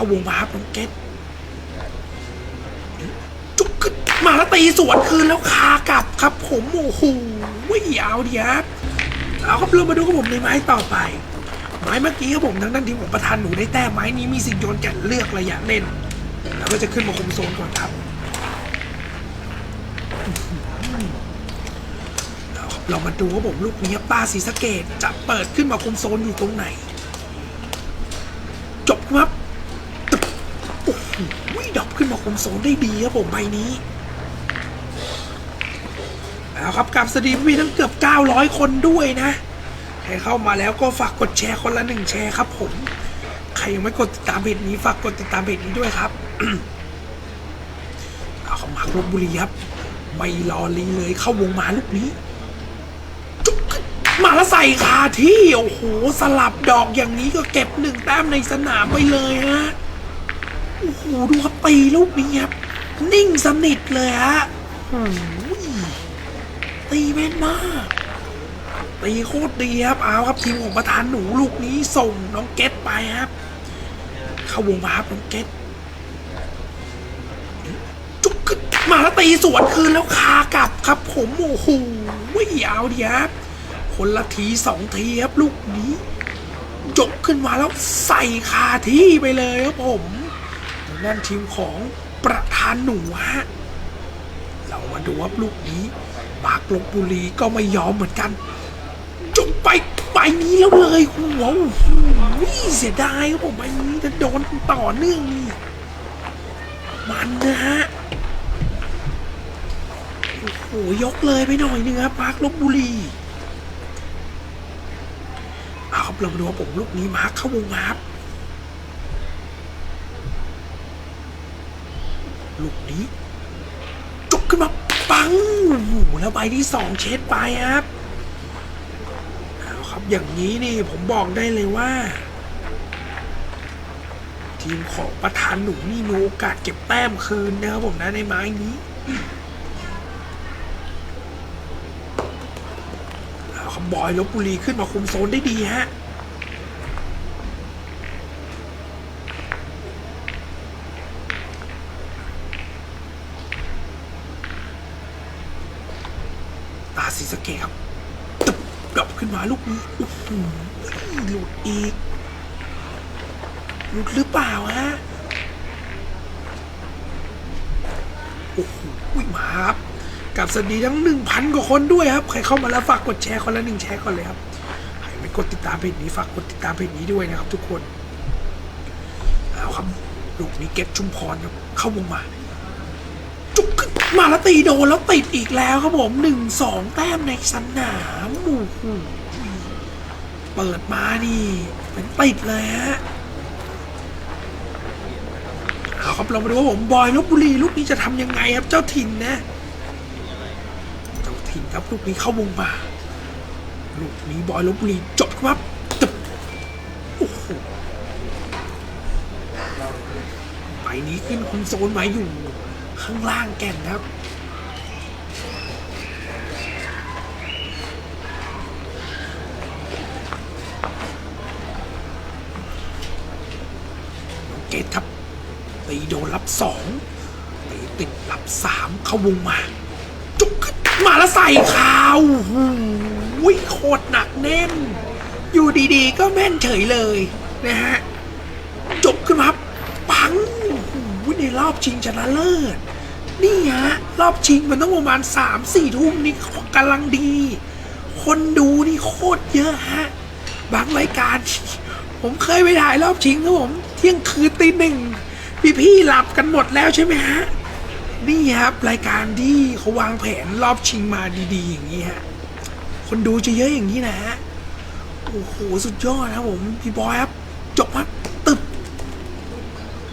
เข้าวงมาครับน้องเกตจุกขึ้นมาแล้วตีสวนคืนแล้วคากลับครับ ผมโอ้โหยาวดีครับเอาครับเรามาดูกับผมในไม้ต่อไป ไม้เมื่อกี้ครับผมทั้งนั้นที่ผมประทานหนูได้แต้มไม้นี้มีสิ่งโยนแก่นเลือกระยะเล่นแล้วก็จะขึ้นมาคุมโซนก่อนครับเรามาดูว่าผมลูกนี้ป้าศรีสเกดจะเปิดขึ้นมาคุมโซนอยู่ตรงไหน จบครับตึ๊บโอ้โหดรอปขึ้นมา คุมโซนได้ดีครับผมใบนี้เอาครับกับสตรีมมีทั้งเกือบ 900 คนด้วยนะใครเข้ามาแล้วก็ฝากกดแชร์คนละหนึ่งแชร์ครับผม ใครยังไม่กดติดตามเพจนี้ฝากกดติดตามเพจนี้ด้วยครับเอาเข้ามาลบบุรีครับ ไม่รอลีเลยเข้าวงมาลูกนี้จุกขึ้นมาแล้วใส่คาที่ โอ้โห สลับดอกอย่างนี้ก็เก็บหนึ่งแต้มในสนามไปเลยฮะ โอ้โหดูครับตีลูกนี้ครับนิ่งสนิทเลยฮะโหตีแม่นมากตีโคตรดีครับเอาครับทีมของประธานหนูลูกนี้ส่งน้องเกตไปครับ เข้าวงมาครับน้องเกตจุกขึ้นมาแล้วตีสวนคืนแล้วคากลับครับ ผมโอ้โหยาดีครับคนละทีสองทีครับลูกนี้จกขึ้นมาแล้วใส่คาที่ไปเลยครับผม นั่นทีมของประธานหนูฮะเรามาดูว่าลูกนี้บากลบบุรีก็ไม่ยอมเหมือนกันจงไปใบนี้แล้วเลยหัวโอ้โหเสียดายครับผมใบนี้จะโดนต่อเนื่องนี่มันนะฮะโอ้โหยกเลยไปหน่อยนึงครับมาร์คลบบุรีเอาครับเรามาดูว่าผมลูกนี้มาร์คเข้าวงมาครับ ลูกนี้จกขึ้นมาปังแล้วใบที่สองเช็ดไปครับเอาครับอย่างนี้นี่ผมบอกได้เลยว่า ทีมของประธานหนูนี่มีโอกาสเก็บแต้มคืนนะครับผมนะในไม้นี้เอาครับบอยลบบุรีขึ้นมาคุมโซนได้ดีฮะ สีสะเกบตึบกลับขึ้นมาลูกนี้โอ้โหหลุดอีกหลุดหรือเปล่าฮะโอ้โหมาครับกับสวัสดีทั้งหนึ่งพันกว่าคนด้วยครับ ใครเข้ามาแล้วฝากกดแชร์คนละหนึ่งแชร์ก่อนเลยครับใครไม่กดติดตามเพจนี้ฝากกดติดตามเพจนี้ด้วยนะครับ ทุกคนเอาครับลูกนี้เก็ตชุมพรครับเข้าวงมา มาแล้วตีโดนแล้วติดอีกแล้วครับผมหนึ่งสองแต้มในสนามโอ้โหเปิดมานี่เป็นติดเลยฮะเอาครับเรามาดูว่าผมบอยลบบุรีลูกนี้จะทำยังไงครับเจ้าถิ่นนะ เจ้าถิ่นครับลูกนี้เข้าวงมาลูกนี้บอยลบบุรีจบครับตึบโอ้โหไปนี้ขึ้นคุมโซนมาอยู่ ข้างล่างแก่นครับเกตครับตีโดนรับสองตีติดรับสามเข้าวงมา จุกขึ้นมาแล้วใส่ขาวโอ้โหโคตรหนักแน่น อยู่ดีๆ ก็แม่นเฉยเลยนะฮะจบขึ้นมาครับ ในรอบชิงชนะเลิศ นี่ฮะรอบชิงมันต้องประมาณสามสี่ทุ่มนี่กำลังดี คนดูนี่โคตรเยอะฮะ บางรายการ ผมเคยไปถ่ายรอบชิงครับผม เที่ยงคืนตีหนึ่งพี่ๆหลับกันหมดแล้วใช่ไหมฮะ นี่ครับรายการที่เขาวางแผนรอบชิงมาดีๆ อย่างนี้ฮะ คนดูจะเยอะอย่างนี้นะฮะ โอ้โห สุดยอดนะครับผม พี่บอยครับ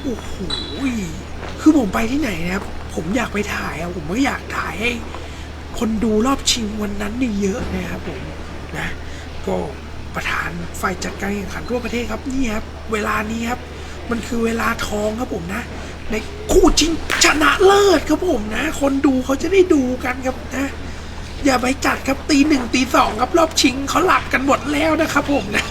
โอ้โหคือผมไปที่ไหนนะครับ ผมอยากไปถ่ายอะผมก็อยากถ่ายให้คนดูรอบชิงวันนั้นนี่เยอะนะครับผมนะก็ประธานฝ่ายจัดการแข่งขันทั่วประเทศครับนี่ครับ เวลานี้ครับ มันคือเวลาทองครับผมนะ ในคู่ชิงชนะเลิศครับผมนะ คนดูเขาจะได้ดูกันครับนะ อย่าไปจัดครับตีหนึ่งตีสองครับรอบชิงเขาหลับกันหมดแล้วนะครับผมนะ